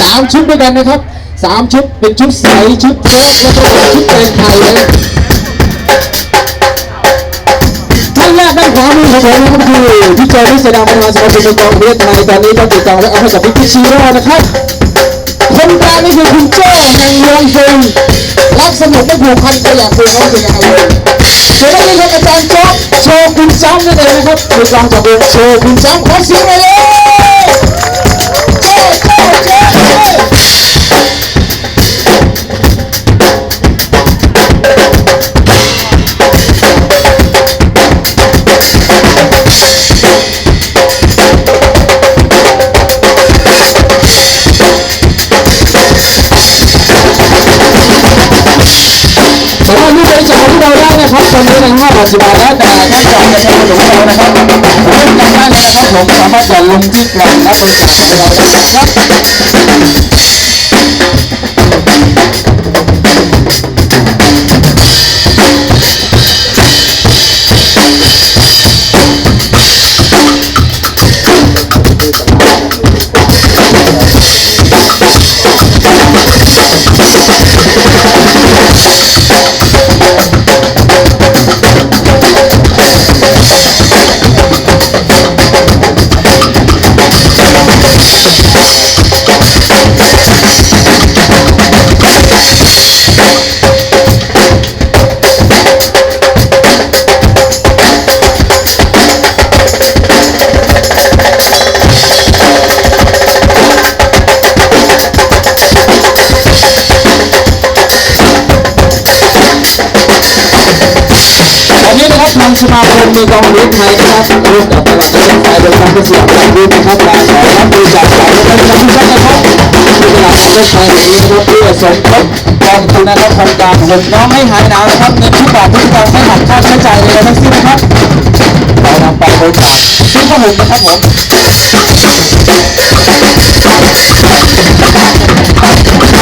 สามชุดด้วยกันนะครับสามชุดเป็นชุดใสชุดแท้แล้วก็ชุดแตงไทยนะท่านแรกด้านขวามือของผมนะครับคือพี่เจอยวิศดาประธาสมาคมเป็นกองประเทศไทยตอนนี้ก็ติดต่อและเอาให้กับพี่พิชชีโร่นะครับคนกลางนี่คือคุณโจ้แห่งวงเพลงรักสนุกไม่ผูกพันก็อยากเพลงร้องเพลงอะไรเลยส่วนด้านนี้ครับอาจารย์โจ๊กโชว์คุณจ้ำนั่นเองนะครับมือกลองจากวงโชว์คุณจ้ำขอเสียงหน่อยเลย ครับตอนนี้ในห้าบาทสิบบาทแล้วแต่ถ้านจองในเพจของเรานะครับร่มกันได้เลยนะครับผมสามารถหย่อนลงที่กล่องรับบริจาคของเราได้นะครับ นนี้นะครับทางสมาคมมือกองเรือไทยนะครับร่วมกับตลาดเชียงรายโดยทาระทรวงการเงินนะครับการขอรับบริจาคจากประชานทุกท่านนะครับที่ตลาดเชียงรายแห่งนี้นะครับเพื่อสมทบกองทุนนะครับโครงการห่มน้องให้หายหนาวนะครับเงินทุกบาททุกสตางค์ไม่หักค่าใช้จ่ายเลยทั้งสิ้นนะครับเรานำไปบริจาคซื้อผ้าห่มนะครับผมมี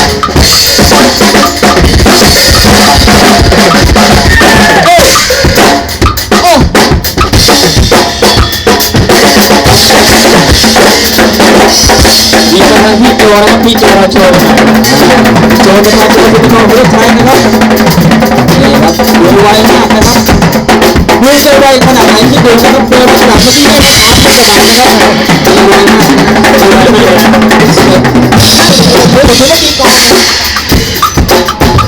กำลังพี่โจนะครับพี่โจโจโจประธานสมาคมมือกองเรือไทยนะครับนี่ครับรวยไวมากนะครับรวยจะไวขนาดไหนที่ดูนะครับเดินขนาดที่ไม่ขาดขนาดนะครับรวยไวมากรวยไวมากโอ้โหเดี๋ยวไม่มีกล่อง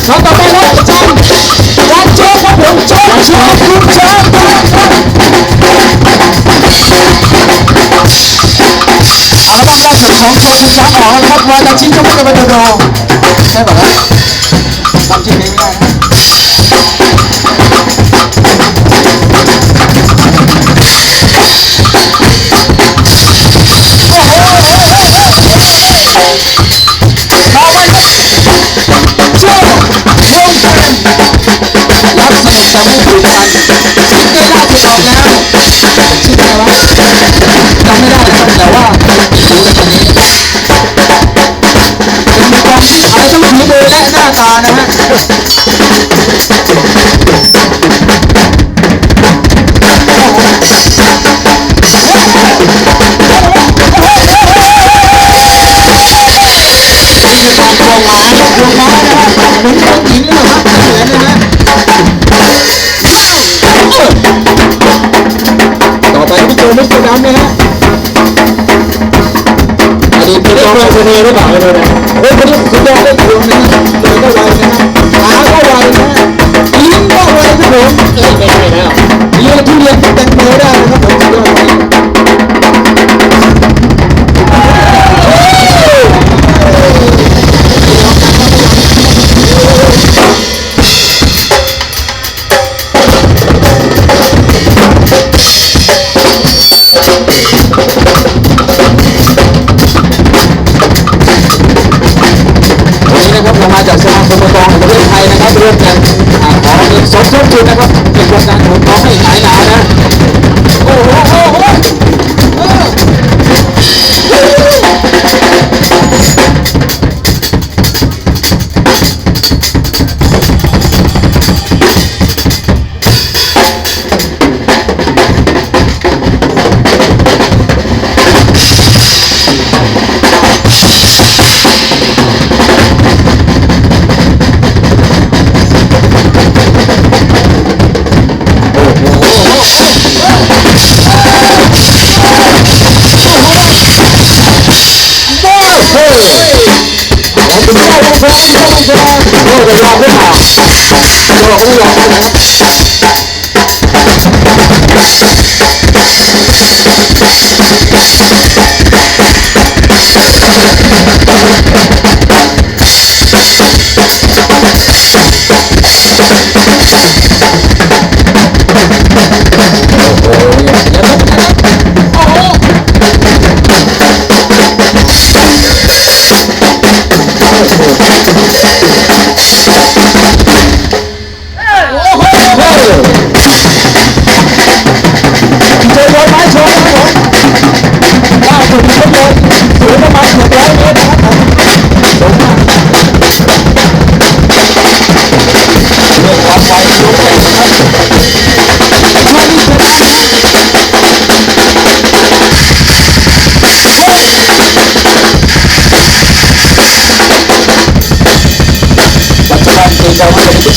ครับต่อไปครับอาจารย์อาจารย์โจครับผมโจโจคุณโจ บั้มล่าสุดของโจคุณช้างออกแล้ รับสนุกจะไม่ผูกพันซิงเกิลล่าสุดออกแล้วชื่ออะไรวะจำไม่ได้นะครับแต่ว่าดูกันตรงนี้เป็นมือกลองที่ขายทั้งฝีมือและหน้าตานะฮะนี่คือการควงม้าควงม้านะครับเหมือนควงหญิงเลยนะครับเหมือนเลยนะต่อไปพี่โจไม่โจดำนะฮะ อดีตเป็นร 我的老公啊，有我们。Oh, yeah.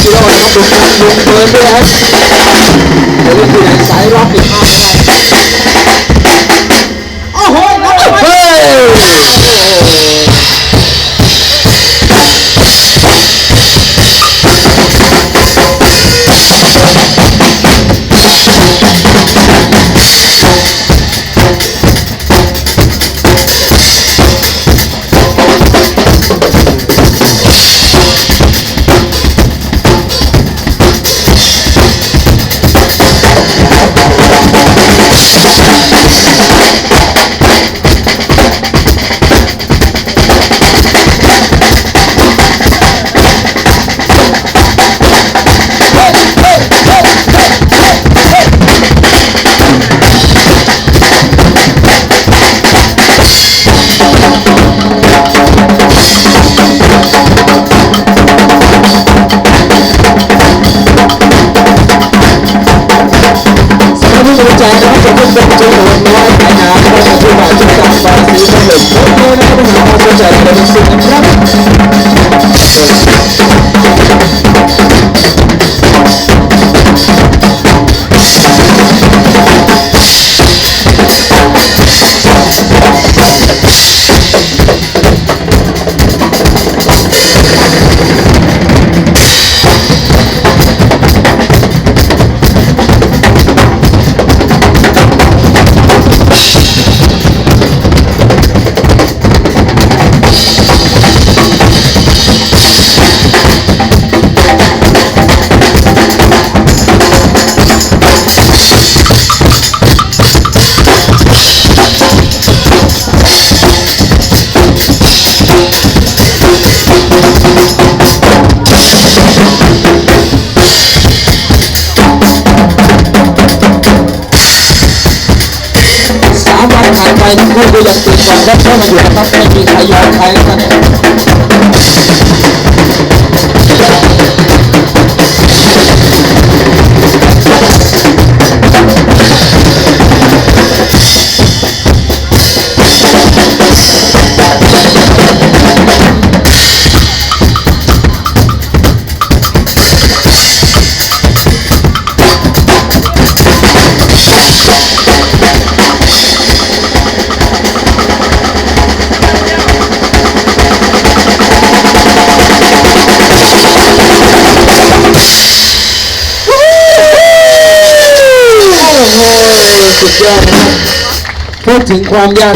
ชิโร่นะครับดูดูเบิร์นด้วยครับเดี๋ยวไปดูสายล็อกช่ไห้าไป I'm final हो जाती है स्वागत है मेरे पास में दिखाई और खाया ถึงความยาก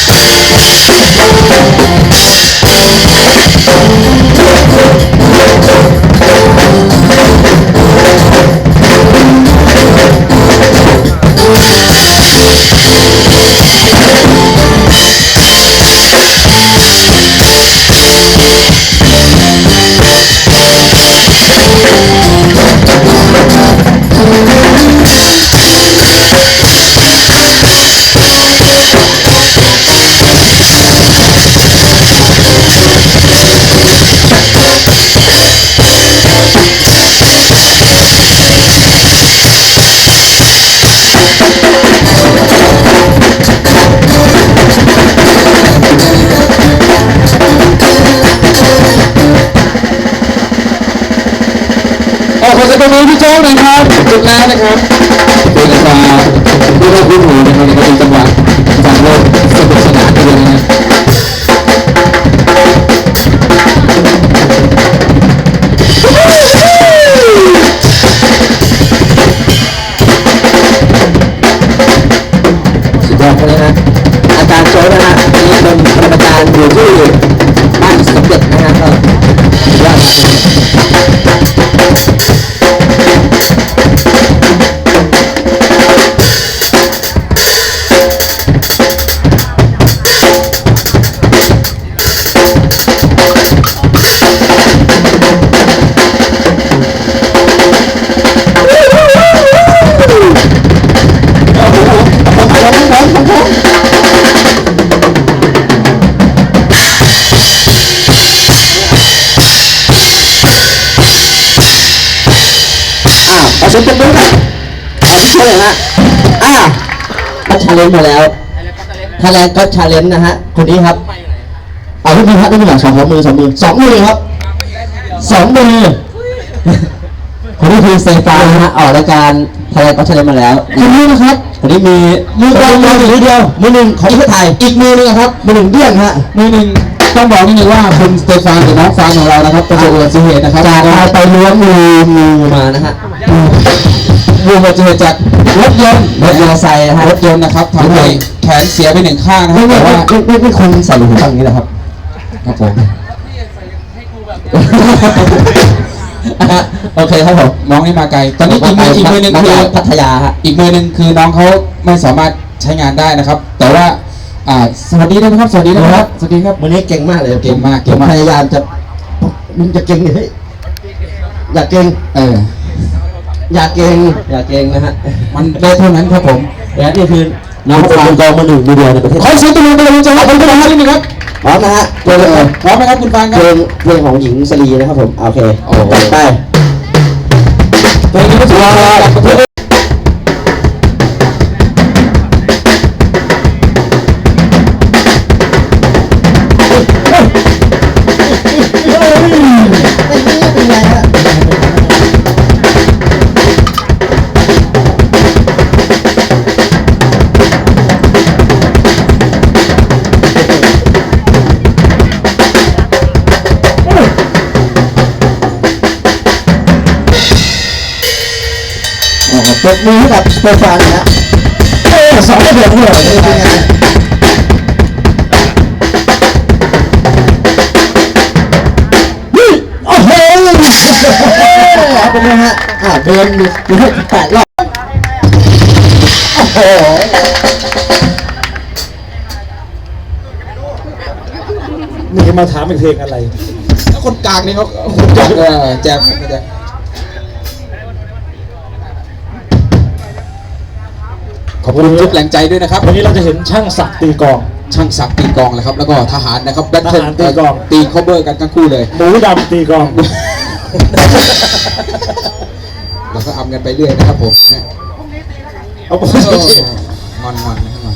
ตรงนี้พี่โจ๊กนะครับจุดแล้วนะครับเป็นกาที่เราคุ้นหูนะครับในจังหวะ อ้าวเอาเสียงปรบมือกันเอาพี่โจ้เลยฮะอ้าวก็ชาเลนจ์มาแล้วไทยแลนด์ก็ชาเลนจ์นะฮะคนนี้ครับเอาพี่พีครับพี่พีหลังสองมือสองมือสองมือครับสองมือคนนี้คือเซฟานนะฮะออกรายการไทยแลนด์ก็ชาเลนจ์มาแล้วคนนี้นะครับคนนี้มีมือเดียวมือเดียวมือหนึ่งของประเทศไทยอีกมือหนึงครับมือหนึ่งเดี้ยงฮะมือหนึ่งต้องบอกนิดนึงว่าคุณสเตฟานกับน้องฟานของเรานะครับประสบอุบัติเหตุนะครับจากการไปล้วงงูงูมานะฮะ งูอุบัติเหตุจากรถยนต์รถมอเตอร์ไซค์นะฮะรถยนต์นะครับทำให้แขนเสียไปหนึ่งข้างนะครับแต่ว่าไม่ไม่ไม่ควรใส่หูฟังนี้นะครับ ครับผมอะโอเคครับผมน้องนี่มาไกล ตอนนี้อีกมืออีกมือหนึ่งมาคืจาอกพัทยาฮะ อีกมือหนึ่งคือน้องเขาไม่สามารถใช้งานได้นะครับ แต่ว่าอ่าสวัสดีด้วยนะครับ สวัสดีนะครับ สวัสดีครับมือนี้เก่งมากเลยเก่งมากเก่งมากผพยายามจะมึงจะเก่งเลยอยากเก่ง เออ อยากเก่งอยากเก่งนะฮะมันได้เท่านั้นครับผมและนี่คือน้องฟางกองมาหนึ่งมือเดียวในประเทศขอเสียงตบมือเป็นกำลังใจให้ผมด้วยนะครับนิดนึงครับพร้อมนะฮะเพลงพร้อมไหมครับคุณฟางคเพรับลงเพลงของหญิงสลีนะครับผมโอเคโอ้โหจัดไปเพลงนี้ก็ถือว่า บมือให้กับสเตฟานนะฮะโอ้สองระเบิดหัวเลยเป็นไงโอ้โหเอาไปเลยฮะอ่าเดินดูดูให้แปดรอบโอ้โหนี่จะมาถามเป็นเพลงอะไร แล้วคนกลางนี่เขาคุณแจ็คเออแจ็คแจ็ค ขอบคุณทุกแรงใจด้วยนะครับ วันนี้เราจะเห็นช่างศักดิ์ตีกลอง ช่างศักดิ์ตีกลองเลยครับ แล้วก็ทหารนะครับแบทเทิลทหารตีกลอง ตีคอเบอร์กันทั้งคู่เลย หมูดำตีกลองแล้วก็อำกันไปเรื่อยนะครับผมนะเอาไป เอองอนงอนนะครับงอน